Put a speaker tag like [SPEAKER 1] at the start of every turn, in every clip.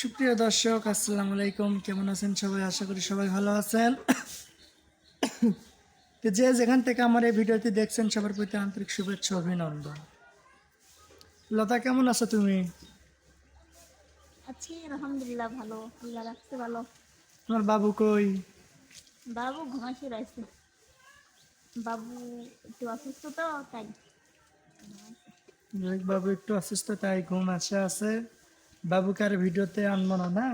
[SPEAKER 1] সুপ্রিয় দর্শক আসসালামু আলাইকুম। কেমন আছেন সবাই? আশা করি সবাই ভালো আছেন। তো যে যেখান থেকে আমার এই ভিডিওটি দেখছেন সবার প্রতি আন্তরিক শুভেচ্ছা অভিনন্দন। লতা কেমন আছো তুমি?
[SPEAKER 2] আছি আলহামদুলিল্লাহ ভালো। আল্লাহ রাখছে ভালো।
[SPEAKER 1] তোমার বাবু কই?
[SPEAKER 2] বাবু ঘুমাসি রয়েছে। বাবু একটু অসুস্থ তো তাই।
[SPEAKER 1] বাবু একটু অসুস্থ তাই ঘুম আসে আছে। বাবুকে আর ভিডিওতে আনব না না?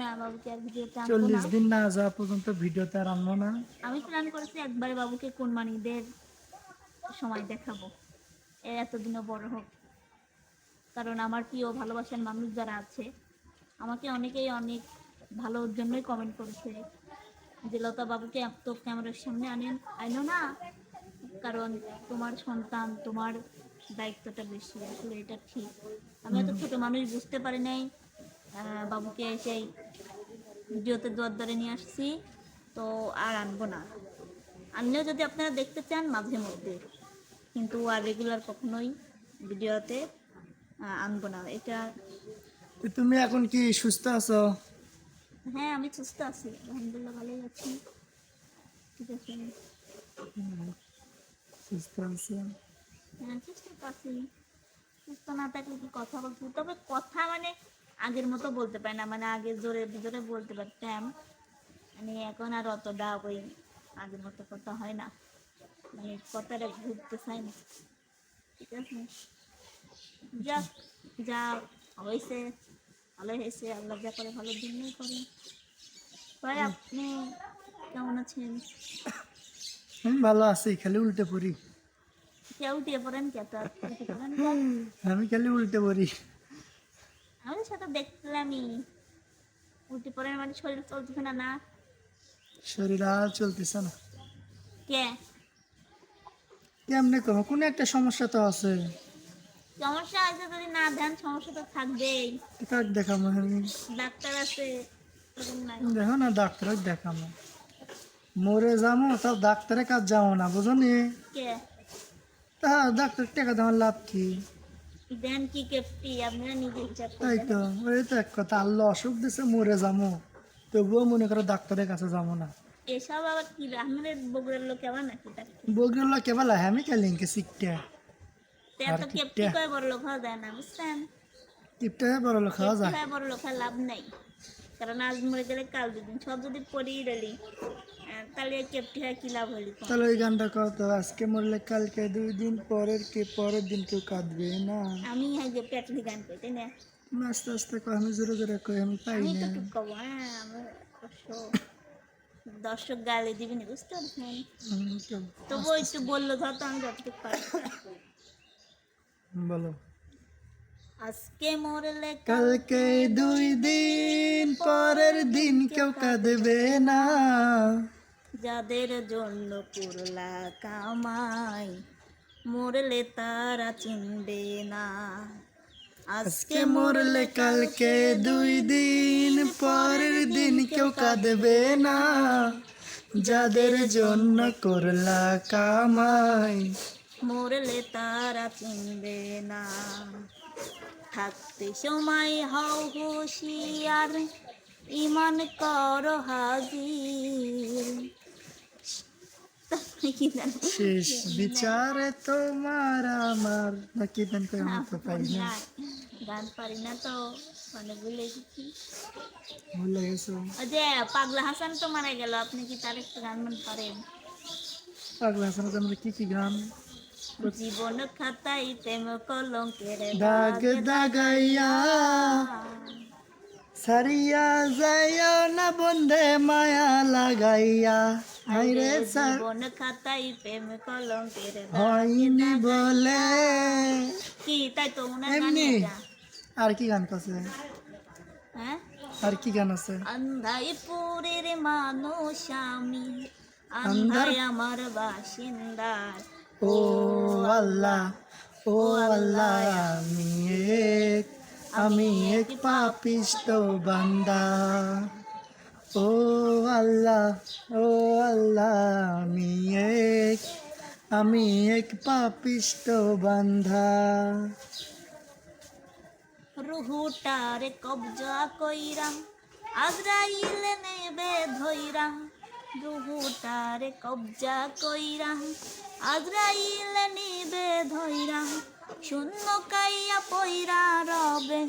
[SPEAKER 2] না বাবুকে আর ভিডিওতে আনব
[SPEAKER 1] চল্লিশ
[SPEAKER 2] না।
[SPEAKER 1] দিন না যাওয়া পর্যন্ত ভিডিওতে আর আনব না।
[SPEAKER 2] আমি প্ল্যান করেছি একবারে বাবুকে কোরবানিদের সময় দেখাবো। এ এতদিনও বড় হোক। কারণ আমার প্রিয় ভালোবাসার মানুষ যারা আছে আমাকে অনেকেই অনেক ভালোর জন্যই কমেন্ট করেছে। যে লতা বাবুকে এত ক্যামেরার সামনে আনেন আইনো না। কারণ তোমার সন্তান তোমার দায়িত্বটা বেশি আসলে এটা ঠিক। আমি এত ছোট মানুষ বুঝতে পারি নাই বাবুকে সেই ভিডিওতে দোয়ার দ্বারে নিয়ে আসছি তো আর আনব না। আনলেও যদি আপনারা দেখতে চান মাঝে মধ্যে। কিন্তু আর রেগুলার কখনোই ভিডিওতে আনব না। এটা
[SPEAKER 1] তুমি এখন কি সুস্থ আছো?
[SPEAKER 2] হ্যাঁ আমি সুস্থ আছি। আলহামদুলিল্লাহ ভালোই আছি। ঠিক আছে।
[SPEAKER 1] সুস্থ আছো।
[SPEAKER 2] হ্যাঁ সুস্থ না থাকলে কি কথা বলছি তবে কথা মানে আগের মতো বলতে পারি না মানে আগে জোরে জোরে বলতে পারতাম। মানে এখন আর অতটা ওই আগের মতো কথা হয় না। মানে কথাটা ঘুরতে চাই না। ঠিক আছে? যা যা হয়েছে ভালো হয়েছে। আল্লাহ যা করে ভালোর জন্যই করে ভাই, আপনি কেমন আছেন?
[SPEAKER 1] ভালো আছি। খালি উল্টে পড়ি।
[SPEAKER 2] কেউ দিয়ে পড়েন কে তো।
[SPEAKER 1] আমি খালি উল্টে পড়ি।
[SPEAKER 2] আমি সেটা দেখলামই। উঠে পড়েন মানে শরীর চলতেছে না না?
[SPEAKER 1] শরীর আর চলতেছে না।
[SPEAKER 2] কে?
[SPEAKER 1] কেমনে কহ কোনো একটা সমস্যা তো আছে।
[SPEAKER 2] সমস্যা আছে যদি না দেন সমস্যা তো থাকবেই।
[SPEAKER 1] কাক দেখামো আমি।
[SPEAKER 2] ডাক্তার আছে
[SPEAKER 1] দেখো না ডাক্তার দেখামো। মরে যাব তাও ডাক্তারের কাজ যাব না বুঝো নি?
[SPEAKER 2] কে?
[SPEAKER 1] তা ডাক্তার টাকা দেওয়ার লাভ কি?
[SPEAKER 2] দেন কি কেপটি আপনারা নিজে হিসাব
[SPEAKER 1] তাই তো ওই তো এক কথা আল্লাহ অসুখ দিছে মরে যাব তবুও মনে করো ডাক্তারের কাছে যাব না।
[SPEAKER 2] এসব আবার কি আমাদের বগুড়ার লোক আবার নাকি ডাক্তার?
[SPEAKER 1] বগরিল্লা কেবল আমি খেলিংকে শিখতে।
[SPEAKER 2] তে
[SPEAKER 1] আর
[SPEAKER 2] এত
[SPEAKER 1] কি
[SPEAKER 2] কেপটি
[SPEAKER 1] কে?
[SPEAKER 2] কয় বড় লোক হওয়া যায় না বুঝছেন?
[SPEAKER 1] টিপটা বড় লোক খাওয়া যায়?
[SPEAKER 2] বড় লোক লাভ নাই। কারণ আজ মরে গেলে কাল দুদিন সব যদি পড়িয়ে দিলি তাহলে কেপটি হয়ে কি লাভ তোমার?
[SPEAKER 1] তাহলে ওই গানটা কত আজকে মরলে কালকে দুই দিন পরের কে পরের দিন কেউ কাঁদবে না।
[SPEAKER 2] আমি হ্যাঁ যে পেটলি গান কই তাই না?
[SPEAKER 1] আস্তে আস্তে কয় আমি জোরে জোরে কই আমি পাই
[SPEAKER 2] আমি তো টুক কব হ্যাঁ আমার দর্শক গালি দিবি না বুঝতে পারছেন?
[SPEAKER 1] হুম, তো
[SPEAKER 2] তবুও একটু বলল ধর তো আমি যতটুকু পারি
[SPEAKER 1] বলো।
[SPEAKER 2] আজকে মরলে
[SPEAKER 1] কালকে দুই দিন পরের দিন কেউ কাঁদবে না।
[SPEAKER 2] যাদের জন্য করলা কামাই, মরলে তারা চিনবে না।
[SPEAKER 1] আজকে মরলে, কালকে দুই দিন, পরের দিন কেউ কাঁদবে না। যাদের জন্য করলা কামাই,
[SPEAKER 2] মরলে তারা চিনবে না। থাকতে সময় হও হুশিয়ার ইমান কর হাজির?
[SPEAKER 1] শেষ বিচারে তোমার আমার না কি দেন করে আমার তো পাই না
[SPEAKER 2] না, গান পারি না তো মানে ভুলে গেছি
[SPEAKER 1] ভুলে গেছো
[SPEAKER 2] ওই যে পাগলা হাসান তো মারা গেল আপনি কি তার একটা গান মান পারেন
[SPEAKER 1] পাগলা হাসান আমরা কি কি গান
[SPEAKER 2] জীবন খাতাই প্রেম কলঙ্কের
[SPEAKER 1] দাগ দাগাইয়া সারিয়া যাইও না বন্ধে মায়া লাগাইয়া হাইরে সার
[SPEAKER 2] জীবন খাতাই প্রেম কলঙ্কের
[SPEAKER 1] হয়নি বলে।
[SPEAKER 2] কি তাই তো গান
[SPEAKER 1] এমনি। আর কি গান আছে
[SPEAKER 2] হ্যাঁ?
[SPEAKER 1] আর কি গান আছে?
[SPEAKER 2] আন্ধাই পুরের মানুষ আমি আন্ধায় আমার বাসিন্দার
[SPEAKER 1] ও আল্লাহ ও আল্লাহ আমি এক আমি এক পাপিষ্ট বান্দা। ও আল্লাহ ও আল্লাহ, আমি এক আমি এক পাপিষ্ট বান্ধা
[SPEAKER 2] রুহুটারে কবজা কইরা আজরাইল নেবে ধইরা রুহুটারে কবজা কইরা আজরাইল নেবে ধইরা শূন্য কাইয়া পইরা রবে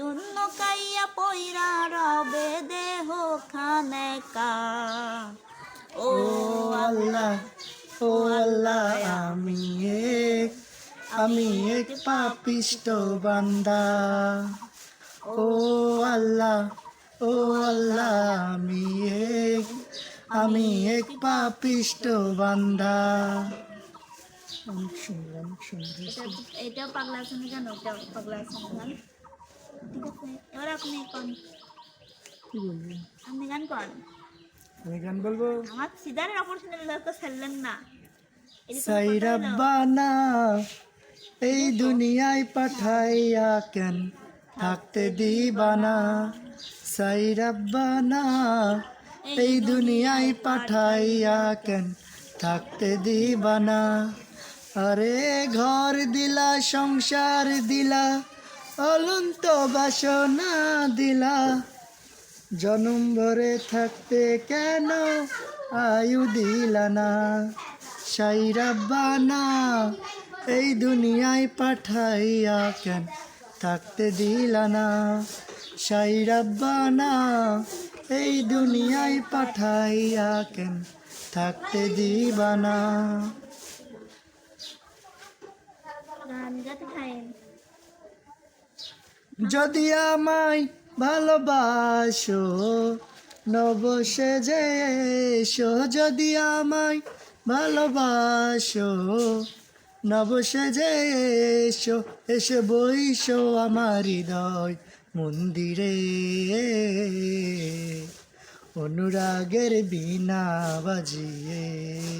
[SPEAKER 2] শূন্য কাইয়া পইরা রবে দেহ খানেকা ও
[SPEAKER 1] ও আল্লাহ ও আল্লাহ আমি এক আমি এক পাপিষ্ট বান্দা। ও আল্লাহ ও আল্লাহ আমি এক আমি এক পাপিষ্ট বান্দা। অনেক সুন্দর অনেক সুন্দর।
[SPEAKER 2] এটা এটাও পাগলা গান ওটাও পাগলা আছে এবার কোন
[SPEAKER 1] কি বলব?
[SPEAKER 2] আপনি গান করেন?
[SPEAKER 1] আমি গান বলব।
[SPEAKER 2] আমার সিদারের অপারেশনের লোক ছাড়লেন না।
[SPEAKER 1] সাই রাব্বানা এই দুনিয়ায় পাঠাইয়া কেন থাকতে দিবানা? সাই রাব্বানা এই দুনিয়ায় পাঠাইয়া কেন থাকতে দিবানা? আরে ঘর দিলা সংসার দিলা অলন্ত বাসনা দিলা। জনম ভরে থাকতে কেন আয়ু দিলা না? সাইরাব্বানা এই দুনিয়ায় পাঠাইয়া কেন থাকতে দিলা না? সাইরাব্বানা এই দুনিয়ায় পাঠাইয়া কেন থাকতে দিবানা যদি আমায় ভালোবাসো নবসে যে এসো। যদি আমায় ভালোবাসো নবসে যে এসো। এসে বইসো আমার হৃদয় মন্দিরে। অনুরাগের বিনা বাজিয়ে।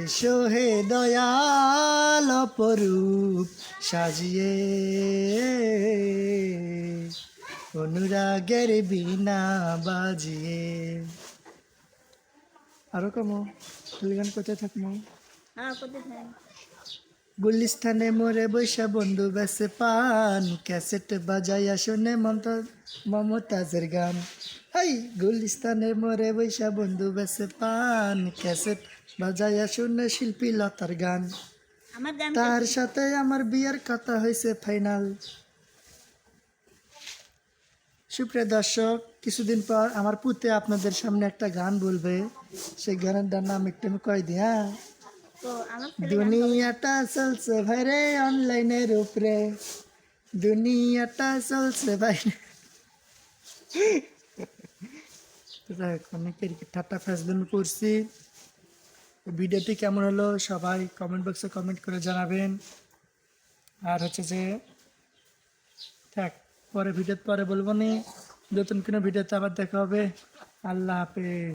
[SPEAKER 1] এসো হে দয়াল অপরূপ সাজিয়ে। অনুরাগের বিনা বাজিয়ে। আরও কমো গান কোথায় থাকব
[SPEAKER 2] হ্যাঁ
[SPEAKER 1] গুলিস্থানে মোরে বৈশা বন্ধু বেসে পান ক্যাসেট বাজাইয়া শুনে মমতা মমতাজের গান। হাই গুলিস্থানে মোরে বৈশা বন্ধু বেসে পান ক্যাসেট বাজাইয়া শুনে শিল্পী লতার গান। তার সাথে আমার বিয়ের কথা হয়েছে ফাইনাল। সুপ্রিয় দর্শক কিছুদিন পর আমার পুতে আপনাদের সামনে একটা গান বলবে। সেই গানের নাম একটু আমি কয় দিই হ্যাঁ? দুনিয়াটা চলছে ভাই রে অনলাইনের উপরে। দুনিয়াটা চলছে ভাই অনেকের ঠাট্টা ফেসবুক করছি। ভিডিওটি কেমন হলো সবাই কমেন্ট বক্সে কমেন্ট করে জানাবেন। আর হচ্ছে যে, থাক, পরে ভিডিওতে পরে বলব নি। নতুন কোনো ভিডিওতে আবার দেখা হবে। আল্লাহ হাফেজ।